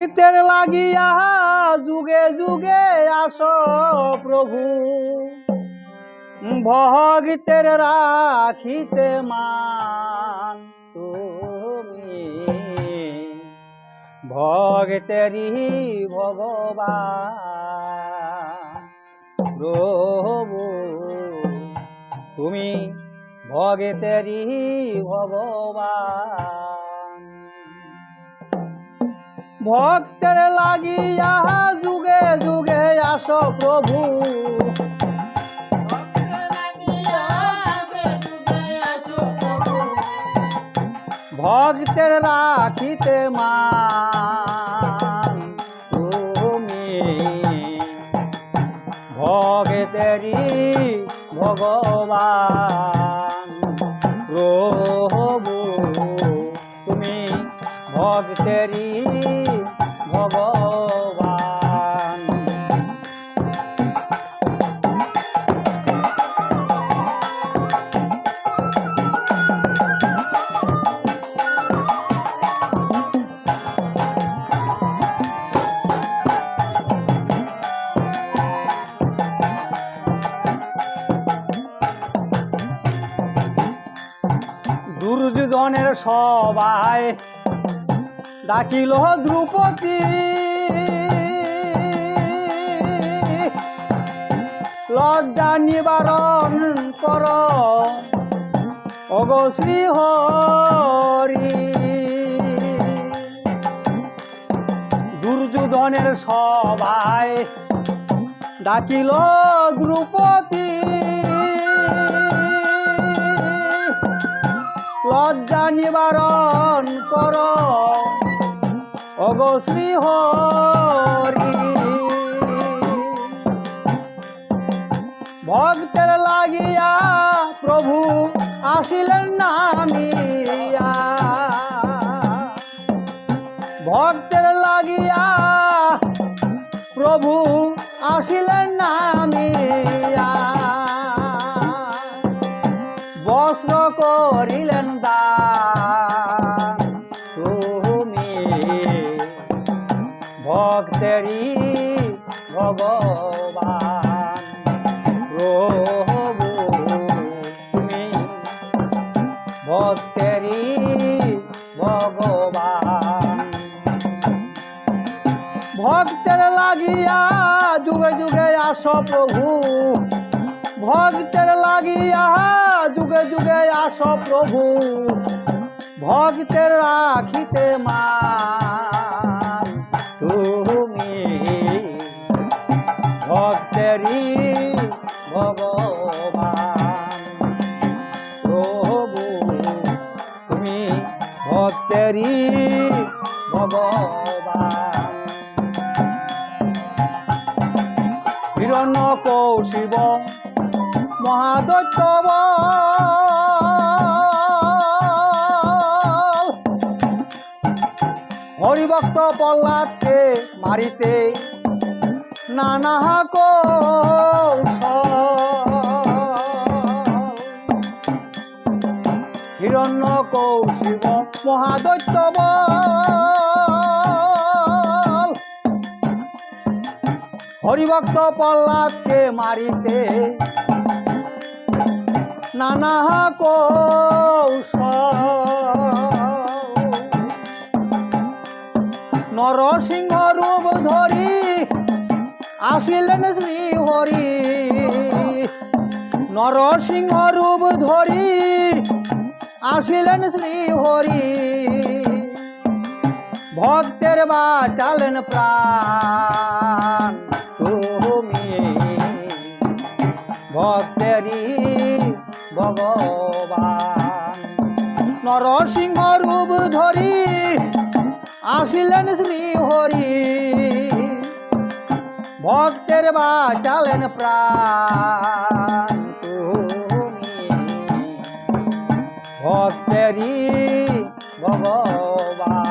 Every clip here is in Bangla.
তের লাগিয়া যুগে যুগে আস প্রভু। ভগতের রাখিতে মান তুমি। ভগতেরি ভগবান প্রভু। তুমি ভগতেরি ভগবান। ভক্তের লাগিয়া যুগে যুগে আস প্রভু। ভক্তের রাখিতে মা, তুমি ভগতেরি ভগবান। প্রভু, তুমি ভক্তেরি দুর্যোধনের সবাই ডাকিল দ্রুপদী। লজ্জা নিবারণ কর অগ হরি দুর্যোধনের সবাই ডাকিল দ্রুপদী। লজ্জা নিবারণ কর। অগ শ্রী হরি ভক্তের লাগিয়া প্রভু আসিলেন নামিয়া করিলেন দান তুমি ভক্তেরি ভগবান। প্রভু তুমি ভগবান। ভক্তের লাগিয়া যুগে যুগে আস প্রভু। ভক্তের লাগিয়া যুগে যুগে আস প্রভু। ভক্তের রাখিতে মান তুমি ভক্তেরি ভগবান। তুমি ভক্তেরি ভগবান। কৌশিব মহাদৈত্য হরিভক্ত প্রহ্লাদকে মারিতে নানা হিরণ্য কৌশিব মহাদৈত্য হরিভক্ত প্রহ্লাদকে মারিতে নানা কৌশল। নরসিংহ রূপ ধরি, আসিলেন শ্রী হরি নরসিংহ রূপ ধরি, আসিলেন শ্রী ভক্তের বাঁচালেন প্রাণ, তুমি ভক্তেরই ভগবান। নরসিংহ রূপ ধরি, আসিলেন শ্রী হরি ভক্তের বাঁচালেন প্রাণ ভক্তেরই ভগবান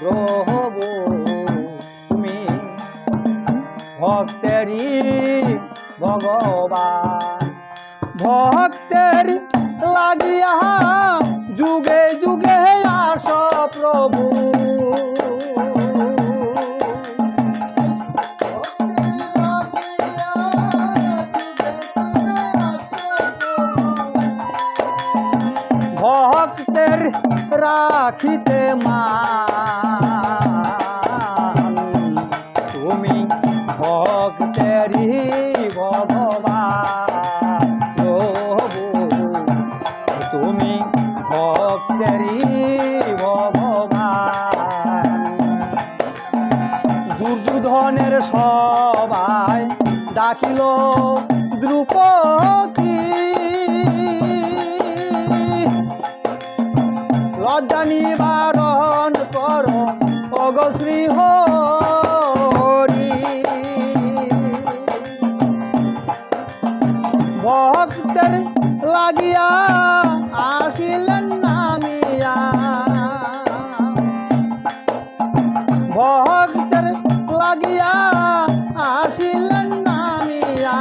প্রভু ভক্তেরই ভগবান ভক্তের লাগিয়া যুগে যুগে আস প্রভু। ভক্তের রাখিতে মা তুমি ভক্তেরই ভগবান। দুর্যোধনের সবাই ডাকিল দ্রুপতি লজ্জা নিবারণ কর অগশ্রী হরি লাগিয়া লাগিয়া আসিলেন নামিয়া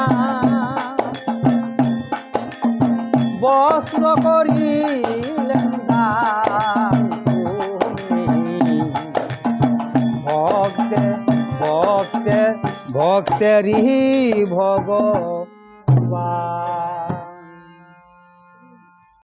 বস্ত্র করিলেন দান তুমি। ভক্তে ভক্তে ভক্তেরই ভগবান